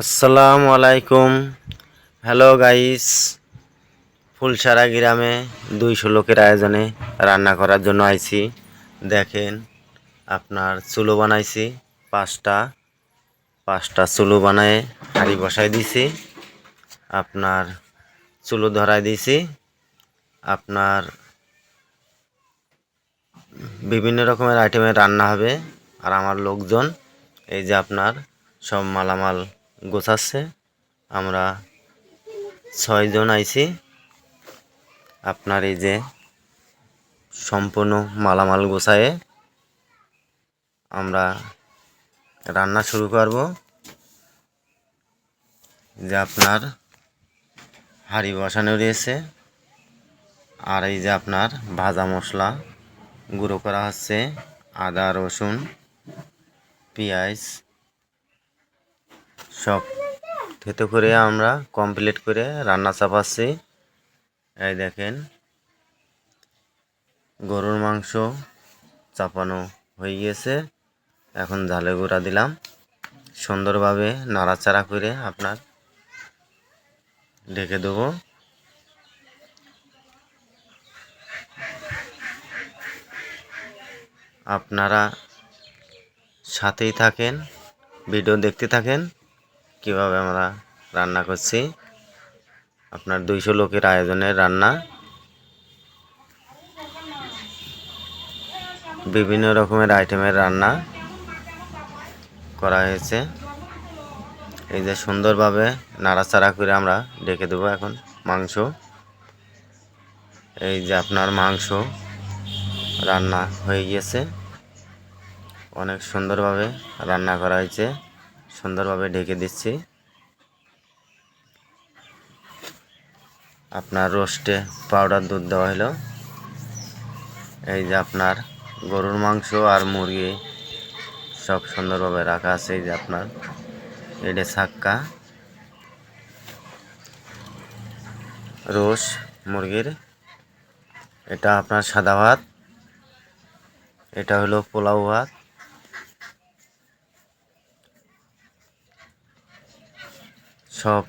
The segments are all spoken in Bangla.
আসসালামু আলাইকুম। হ্যালো গাইস ফুলসারা গ্রামে দুইশো লোকের আয়োজনে রান্না করার জন্য আইছি। দেখেন, আপনার চুলো বানাইছি, পাঁচটা পাঁচটা চুলো বানায় হাঁড়ি বসাই দিছি, আপনার চুলো ধরাই দিছি, আপনার বিভিন্ন রকমের আইটেমের রান্না হবে, আর আমার লোকজন, এই যে আপনার সব মালামাল গোছাচ্ছে। আমরা ছয়জন আইছি। আপনার এই যে সম্পূর্ণ মালামাল গোছায়ে আমরা রান্না শুরু করব। যে আপনার হাঁড়ি বসানো রয়েছে। আর এই যে আপনার ভাজা মশলা গুঁড়ো করা হচ্ছে। আদা, রসুন, পেঁয়াজ সব থেতো করে আমরা কমপ্লিট করে রান্না চাপাচ্ছি। এই দেখেন, গরুর মাংস চাপানো হয়ে গিয়েছে এখন ঝালে গুঁড়া দিলাম। সুন্দরভাবে নাড়াচাড়া করে আপনার ঢেকে দেবো। আপনারা সাথেই থাকেন, ভিডিও দেখতে থাকেন। কীভাবে আমরা রান্না করছি। আপনার দুইশো লোকের আয়োজনের রান্না। বিভিন্ন রকমের আইটেমের রান্না করা হয়েছে। এই যে সুন্দরভাবে নাড়াচাড়া করে আমরা ডেকে দেবো এখন মাংস। এই যে আপনার মাংস রান্না হয়ে গিয়েছে। অনেক সুন্দরভাবে রান্না করা হয়েছে। সুন্দরভাবে ঢেকে দিচ্ছি। আপনার রোস্টে পাউডার দুধ দেওয়া হলো। এই যে আপনার গরুর মাংস আর মুরগি সব সুন্দরভাবে রাখা আছে, এই যে আপনার। এটা ছাক্কা। রোস মুরগির। এটা আপনার সাদা ভাত। এটা হলো পোলাও ভাত। সব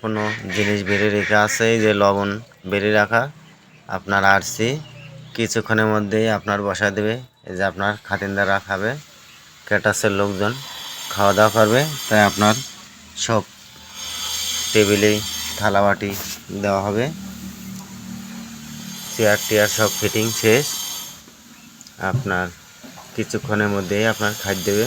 কোনো জিনিস বেড়ে রেখে আছে যে লবণ বেড়ে রাখা, আপনার আরসি, কিছুক্ষণের মধ্যেই আপনার বসা দেবে, এই যে আপনার খাতিনদাররা খাবে, ক্যাটাসের লোকজন খাওয়া দাওয়া করবে, তাই আপনার সব টেবিলেই থালাবাটি দেওয়া হবে। চেয়ার টেয়ার সব ফিটিং শেষ, আপনার কিছুক্ষণের মধ্যেই আপনার খাদ্য দেবে।